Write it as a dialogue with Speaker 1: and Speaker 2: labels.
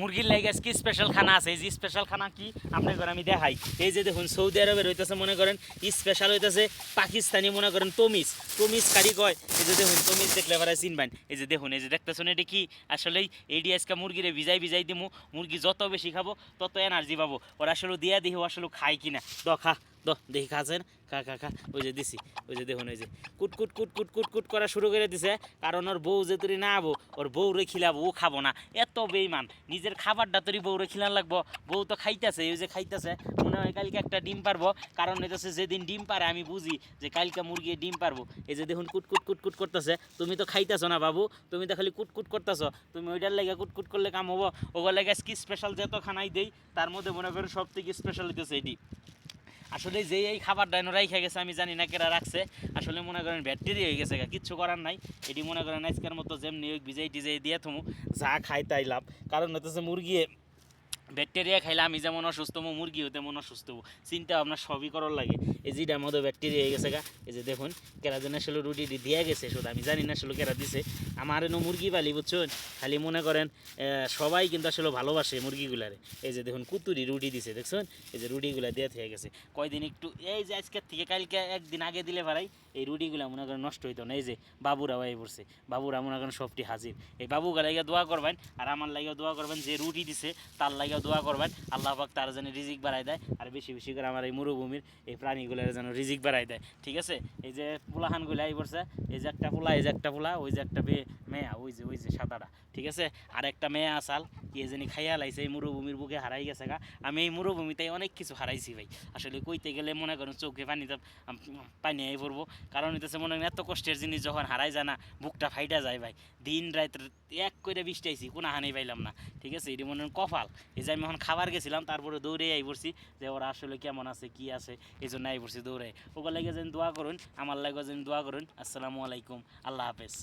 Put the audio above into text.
Speaker 1: মুরগির লাগে আজকে স্পেশাল খানা আছে। এই যে স্পেশাল খানা কি? আপনার ঘরে আমি দেখাই। এই যে দেখুন, সৌদি আরবের হইতেছে মনে করেন স্পেশাল হইতেছে পাকিস্তানি, মনে করেন, তমিজ। তমিজ কারি কয়? এই যে দেখুন, তমিজ দেখলে এবার চিনবেন। এই যে দেখুন, এই যে দেখতেছেন, এটা কি? আসলেই এইটি আজকে মুরগিরে ভিজাই ভিজাই দিমু। মুরগি যত বেশি খাব, তত এনার্জি পাবো। ওরা আসলে দিয়া দিহি আসলে খায় কিনা। দ, খা, দ, দেখি খাচ্ছেন? খা খা খা, ওই যে দিছি। ওই যে দেখুন ওই যে কুট কুট কুট কুট কুট কুট করা শুরু করে দিছে। কারণ ওর বউ যে তুই না আবো ওর বউরে খিলাবো, ও খাব না। এত বেইমান নিজের খাবারটা তৈরি বউরে খিলান লাগবো। বউ তো খাইতেছে, এই যে খাইতেছে, মনে হয় কালকে একটা ডিম পারব। কারণ হইতেছে যেদিন ডিম পারে, আমি বুঝি যে কালকে মুরগি ডিম পারব। এই যে দেখুন কুটকুট কুটকুট কুট কুট করতেছে, তুমি তো খাইতেছো না বাবু, তুমি তো খালি কুটকুট কুট করতেছো। তুমি ওইটার লেগে কুট কুট করলে কাম হব। ওগুলো লেগে কি স্পেশাল যত খানাই দেই, তার মধ্যে মনে করো সব থেকে স্পেশাল হইতেছে এটি। আসলে যে এই খাবার ডাইনো রাইখা গেছে, আমি জানি না কেরা রাখছে। আসলে মনে করেন ব্যাটারি হয়ে গেছে কিচ্ছু করার নাই। এটি মনে করেন আজকের মতো যেমনি ভিজাই টিজাই দিয়ে থমু, যা খাই তাই লাভ। কারণ হতেছে মুরগি ব্যাকটেরিয়া খাইলে আমি যেমন অসুস্থ হব মুরগি হতে মন অসুস্থ চিন্তা ভাবনা সবই করার লাগে। এই যেটার মধ্যে ব্যাকটেরিয়া হয়ে গেছে গা, এই যে দেখুন কেরা যেন আসলে রুটি দিয়ে গেছে শুধু। আমি জানি না আসলে কেরা দিছে। আমার এনে মুরগি পালি, বুঝছেন? খালি মনে করেন সবাই কিন্তু আসলে ভালোবাসে মুরগিগুলারে। এই যে দেখুন, কুতুরি রুটি দিছে, দেখছেন? এই যে রুটিগুলা দিয়ে থেকে গেছে। কয়দিন একটু, এই যে আজকের থেকে কালকে একদিন আগে দিলে ভাড়াই এই রুটিগুলা মনে করেন নষ্ট হইতো না। এই যে বাবুরা হয়ে পড়ছে, বাবুরা মনে করেন সবটি হাজির। এই বাবুকে লাগে দোয়া করবেন, আর আমার লাগে দোয়া করবেন যে রুটি দিছে, তার লাগে দোয়া করবেন, আল্লাহ পাক তার যেন রিজিক বাড়াই দেয়, আর বেশি বেশি করে আমার এই মরুভূমির এই প্রাণীগুলোর যেন রিজিক বাড়াই দেয়, ঠিক আছে? এই যে পোলাহানগুলো এই পড়ছে, এই যে একটা পোলা, এই যে একটা পোলা, ওই যে একটা মেয়া ওই যে ওই যে সাদাটা, ঠিক আছে? আর একটা মেয়ে আসাল, কি জানি খাইয়া লাইছে, এই মরুভূমির বুকে হারাই গেছে গা। আমি এই মরুভূমিতে অনেক কিছু হারাইছি ভাই। আসলে কইতে গেলে মনে করেন চোখে পানি তো পানি আই পড়ব। কারণ হইতেছে মনে করেন এত কষ্টের জিনিস যখন হারাই যায় না, বুকটা ফাইটা যায় ভাই। দিন রাত এক করে বৃষ্টাইছি কোনো হানি পাইলাম না, ঠিক আছে? এটি মনে করেন কপাল। এই যে আমি এখন খাবার গেছিলাম, তারপরে দৌড়ে আই পড়ছি যে ওরা আসলে কেমন আছে, কি আছে এই জন্য আই পড়ছি দৌড়ে। ওগুলো লাগে যেন দোয়া করুন, আমার লাগে যেন দোয়া করুন। আসসালামু আলাইকুম, আল্লাহ হাফেজ।